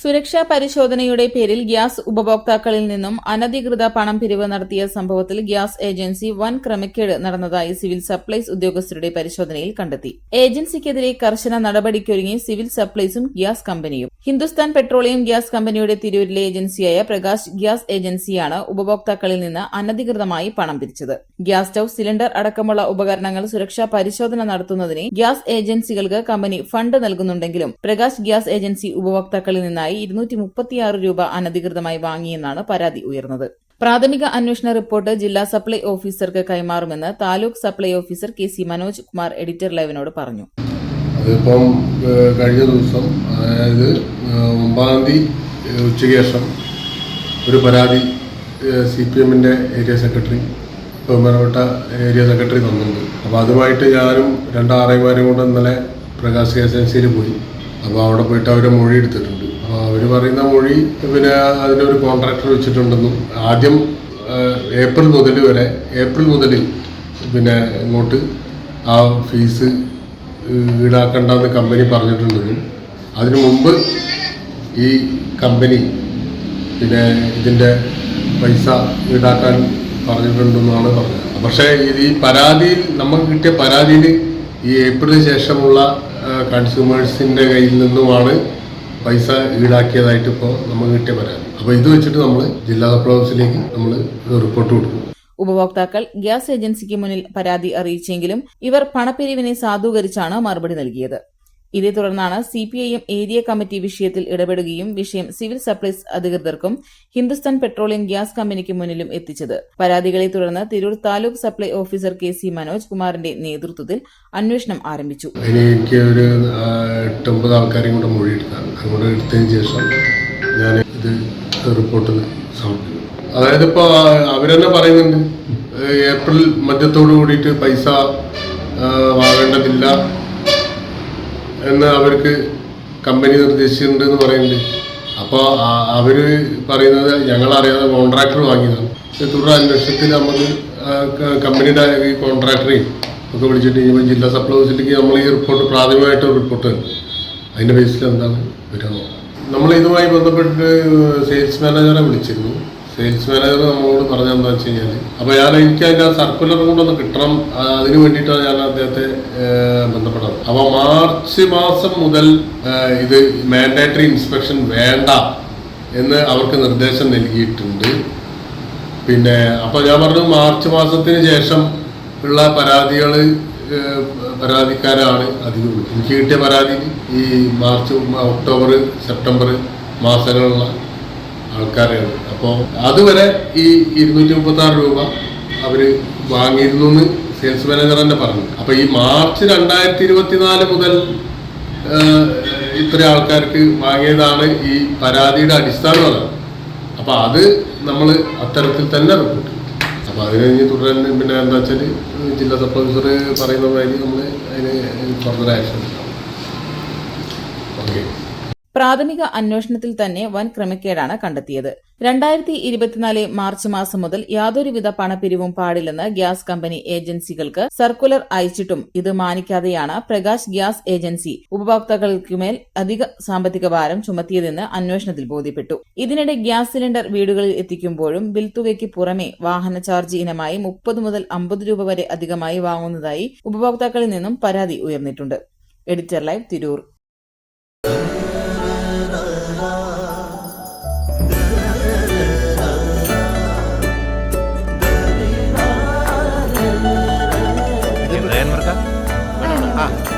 സുരക്ഷാ പരിശോധനയുടെ പേരിൽ ഗ്യാസ് ഉപഭോക്താക്കളിൽ നിന്നും അനധികൃത പണം പിരിവ് നടത്തിയ സംഭവത്തിൽ ഗ്യാസ് ഏജൻസി വൻ ക്രമക്കേട് നടന്നതായി സിവിൽ സപ്ലൈസ് ഉദ്യോഗസ്ഥരുടെ പരിശോധനയിൽ കണ്ടെത്തി. ഏജൻസിക്കെതിരെ കർശന നടപടിക്കൊരുങ്ങി സിവിൽ സപ്ലൈസും ഗ്യാസ് കമ്പനിയും. ഹിന്ദുസ്ഥാൻ പെട്രോളിയം ഗ്യാസ് കമ്പനിയുടെ തിരൂരിലെ ഏജൻസിയായ പ്രകാശ് ഗ്യാസ് ഏജൻസിയാണ് ഉപഭോക്താക്കളിൽ നിന്ന് അനധികൃതമായി പണം പിരിച്ചത്. ഗ്യാസ് സ്റ്റൌ സിലിണ്ടർ അടക്കമുള്ള ഉപകരണങ്ങൾ സുരക്ഷാ പരിശോധന നടത്തുന്നതിന് ഗ്യാസ് ഏജൻസികൾക്ക് കമ്പനി ഫണ്ട് നൽകുന്നുണ്ടെങ്കിലും പ്രകാശ് ഗ്യാസ് ഏജൻസി ഉപഭോക്താക്കളിൽ നിന്നായി ഇരുന്നൂറ്റി മുപ്പത്തിയാറ് രൂപ അനധികൃതമായി വാങ്ങിയെന്നാണ് പരാതി ഉയർന്നത്. പ്രാഥമിക അന്വേഷണ റിപ്പോർട്ട് ജില്ലാ സപ്ലൈ ഓഫീസർക്ക് കൈമാറുമെന്ന് taluk supply officer K C Manoj Kumar editor ലൈവിനോട് പറഞ്ഞു. അതിപ്പം കഴിഞ്ഞ ദിവസം അതായത് ഒമ്പതാം തീയതി ഉച്ചയ്ക്ക് ശേഷം ഒരു പരാതി സി പി എമ്മിന്റെ ഏരിയ സെക്രട്ടറി ബഹുമാനപ്പെട്ട ഏരിയ സെക്രട്ടറി തന്നിട്ടുണ്ട്. അപ്പോൾ അതുമായിട്ട് ഞാനും രണ്ടാറേമാരും കൂടെ ഇന്നലെ പ്രകാശ് ഏജൻസിയിൽ പോയി. അപ്പോൾ അവിടെ പോയിട്ട് അവരെ മൊഴി എടുത്തിട്ടുണ്ട് പറയുന്ന മൊഴി പിന്നെ അതിനൊരു കോൺട്രാക്ടർ വെച്ചിട്ടുണ്ടെന്നും ആദ്യം ഏപ്രിൽ മുതൽ വരെ ഏപ്രിൽ മുതൽ പിന്നെ ഇങ്ങോട്ട് ആ ഫീസ് ഈടാക്കണ്ടെന്ന് കമ്പനി പറഞ്ഞിട്ടുണ്ടെന്നും അതിനു മുമ്പ് ഈ കമ്പനി പിന്നെ ഇതിന്റെ പൈസ ഈടാക്കാൻ പറഞ്ഞിട്ടുണ്ടെന്നാണ് പറഞ്ഞത്. പക്ഷേ ഇത് ഈ പരാതിയിൽ നമുക്ക് കിട്ടിയ പരാതിയിൽ ഈ ഏപ്രിലിന് ശേഷമുള്ള കൺസ്യൂമേഴ്സിന്റെ കയ്യിൽ നിന്നുമാണ് പൈസ ഈടാക്കിയതായിട്ട് ഇപ്പോൾ നമുക്ക് കിട്ടിയ പരാതി അപ്പോൾ ഇത് വെച്ചിട്ട് നമ്മൾ ജില്ലാ സപ്ലൈ ഓഫീസിലേക്ക് നമ്മൾ റിപ്പോർട്ട് കൊടുക്കും. ഉപഭോക്താക്കൾ ഗ്യാസ് ഏജൻസിക്ക് മുന്നിൽ പരാതി അറിയിച്ചെങ്കിലും ഇവർ പണപ്പിരിവിനെ സാധൂകരിച്ചാണ് മറുപടി നൽകിയത്. ഇതേ തുടർന്നാണ് C P I M area committee വിഷയത്തിൽ ഇടപെടുകയും വിഷയം സിവിൽ സപ്ലൈസ് അധികൃതർക്കും ഹിന്ദുസ്ഥാൻ പെട്രോളിയം ഗ്യാസ് കമ്പനിക്ക് മുന്നിലും എത്തിച്ചത്. പരാതികളെ തുടർന്ന് Tirur taluk supply officer K C Manoj കുമാറിന്റെ നേതൃത്വത്തിൽ അന്വേഷണം ആരംഭിച്ചു. എനിക്ക് ഒരു എട്ടൊമ്പത് ആൾക്കാരെയും കൂടെ മൊഴിയെടുക്കാൻ അങ്ങോട്ട് എടുത്തതിന് ശേഷം ഞാൻ ഇത് റിപ്പോർട്ട് സമർപ്പിക്കും. അതായത് ഇപ്പോൾ അവരെന്നെ പറയുന്നുണ്ട് ഏപ്രിൽ മധ്യത്തോടു കൂടിയിട്ട് പൈസ വാങ്ങേണ്ടതില്ല. എന്ന് അവർക്ക് കമ്പനി നിർദ്ദേശിച്ചിട്ടുണ്ട് എന്ന് പറയുന്നുണ്ട്. അപ്പോൾ അവർ പറയുന്നത് ഞങ്ങളറിയാതെ കോൺട്രാക്ടർ വാങ്ങിയതാണ്. തുടർ അന്വേഷണത്തിൽ നമുക്ക് കമ്പനിയുടെ ഈ കോൺട്രാക്ടറെയും ഒക്കെ വിളിച്ചിട്ട് ഇനിയിപ്പോൾ ജില്ലാ സപ്ലൈ ഓഫീസിലേക്ക് നമ്മൾ ഈ റിപ്പോർട്ട് പ്രാഥമികമായിട്ട് റിപ്പോർട്ട് അതിന്റെ ബേസിൽ എന്താണ് വരുന്നത് നമ്മൾ ഇതുമായി ബന്ധപ്പെട്ട് സെയിൽസ് മാനേജറെ വിളിച്ചിരുന്നു. സെയിൽസ് മാനേജർ നമ്മളോട് പറഞ്ഞത് എന്താ വെച്ച് കഴിഞ്ഞാൽ അപ്പോൾ ഞാൻ എനിക്ക് അതിന്റെ സർക്കുലർ കൂടെ ഒന്ന് കിട്ടണം. അതിന് വേണ്ടിയിട്ടാണ് ഞാൻ അദ്ദേഹത്തെ ബന്ധപ്പെട്ടത്. അപ്പോൾ മാർച്ച് മാസം മുതൽ ഇത് മാൻഡേറ്ററി ഇൻസ്പെക്ഷൻ വേണ്ട എന്ന് അവർക്ക് നിർദ്ദേശം നൽകിയിട്ടുണ്ട്. പിന്നെ അപ്പോൾ ഞാൻ പറഞ്ഞു മാർച്ച് മാസത്തിന് ശേഷം ഉള്ള പരാതികൾ പരാതിക്കാരാണ് അധികം. എനിക്ക് കിട്ടിയ പരാതി ഈ മാർച്ച് ഒക്ടോബർ സെപ്റ്റംബർ മാസങ്ങളിലുള്ള ആൾക്കാരാണ് അപ്പോൾ അതുവരെ ഈ ഇരുന്നൂറ്റി മുപ്പത്തി ആറ് രൂപ അവർ വാങ്ങിയിരുന്നു എന്ന് സെയിൽസ് മാനേജർ തന്നെ പറഞ്ഞു. അപ്പോൾ ഈ മാർച്ച് രണ്ടായിരത്തി ഇരുപത്തിനാല് മുതൽ ഇത്ര ആൾക്കാർക്ക് വാങ്ങിയതാണ് ഈ പരാതിയുടെ അടിസ്ഥാനം അതാണ്. അപ്പോൾ അത് നമ്മൾ അത്തരത്തിൽ തന്നെ റിപ്പോർട്ട് അപ്പോൾ അത് കഴിഞ്ഞ് തുടരാൻ പിന്നെ എന്താ വെച്ചാൽ ജില്ലാ സബ് ഓഫീസർ പറയുന്ന നമ്മൾ അതിന് ഫർദർ ആക്ഷൻ ഓക്കെ. പ്രാഥമിക അന്വേഷണത്തിൽ തന്നെ വൻ ക്രമക്കേടാണ് കണ്ടെത്തിയത്. രണ്ടായിരത്തി ഇരുപത്തിനാല് മാർച്ച് മാസം മുതൽ യാതൊരുവിധ പണപ്പിരിവും പാടില്ലെന്ന് ഗ്യാസ് കമ്പനി ഏജൻസികൾക്ക് സർക്കുലർ അയച്ചിട്ടും ഇത് മാനിക്കാതെയാണ് പ്രകാശ് ഗ്യാസ് ഏജൻസി ഉപഭോക്താക്കൾക്കുമേൽ അധിക സാമ്പത്തിക ഭാരം ചുമത്തിയതെന്ന് അന്വേഷണത്തിൽ ബോധ്യപ്പെട്ടു. ഇതിനിടെ ഗ്യാസ് സിലിണ്ടർ വീടുകളിൽ എത്തിക്കുമ്പോഴും ബിൽ തുകയ്ക്ക് പുറമെ വാഹന ചാർജ് ഇനമായി മുപ്പത് മുതൽ അമ്പത് രൂപ വരെ അധികമായി വാങ്ങുന്നതായി ഉപഭോക്താക്കളിൽ നിന്നും പരാതി ഉയർന്നിട്ടുണ്ട്. Editor live Tirur.